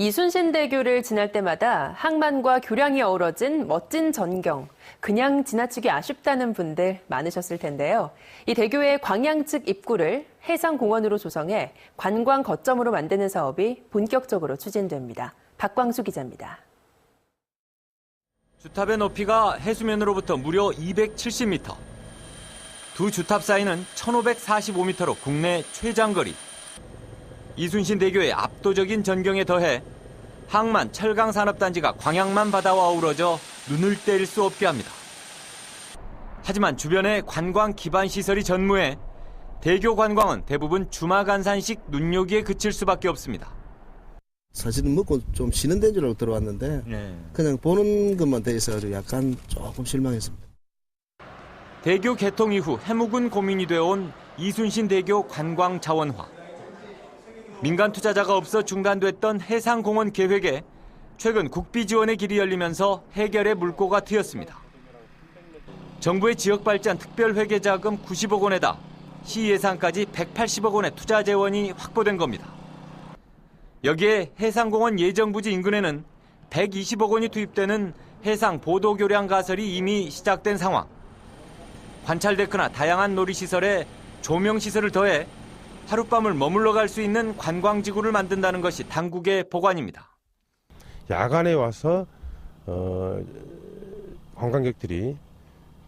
이순신 대교를 지날 때마다 항만과 교량이 어우러진 멋진 전경. 그냥 지나치기 아쉽다는 분들 많으셨을 텐데요. 이 대교의 광양 측 입구를 해상공원으로 조성해 관광 거점으로 만드는 사업이 본격적으로 추진됩니다. 박광수 기자입니다. 주탑의 높이가 해수면으로부터 무려 270m. 두 주탑 사이는 1545m로 국내 최장거리. 이순신 대교의 압도적인 전경에 더해 항만 철강 산업단지가 광양만 바다와 어우러져 눈을 뗄 수 없게 합니다. 하지만 주변에 관광 기반 시설이 전무해 대교 관광은 대부분 주마간산식 눈요기에 그칠 수밖에 없습니다. 사실은 먹고 좀 쉬는 데인 줄 알고 들어왔는데 그냥 보는 것만 돼 있어서 약간 조금 실망했습니다. 대교 개통 이후 해묵은 고민이 되어온 이순신 대교 관광 자원화. 민간 투자자가 없어 중단됐던 해상공원 계획에 최근 국비 지원의 길이 열리면서 해결의 물꼬가 트였습니다. 정부의 지역발전 특별회계 자금 90억 원에다 시 예산까지 180억 원의 투자 재원이 확보된 겁니다. 여기에 해상공원 예정부지 인근에는 120억 원이 투입되는 해상 보도 교량 가설이 이미 시작된 상황. 관찰데크나 다양한 놀이시설에 조명시설을 더해 하룻밤을 머물러 갈 수 있는 관광지구를 만든다는 것이 당국의 보관입니다. 야간에 와서 어, 관광객들이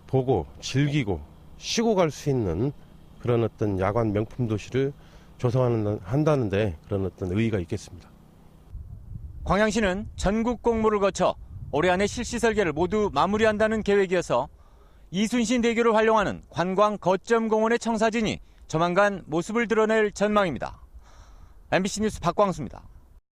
보고 즐기고 쉬고 갈 수 있는 그런 어떤 야간 명품 도시를 조성하는 한다는데 그런 어떤 의의가 있겠습니다. 광양시는 전국 공모를 거쳐 올해 안에 실시 설계를 모두 마무리한다는 계획이어서 이순신 대교를 활용하는 관광 거점 공원의 청사진이 조만간 모습을 드러낼 전망입니다. MBC 뉴스 박광수입니다.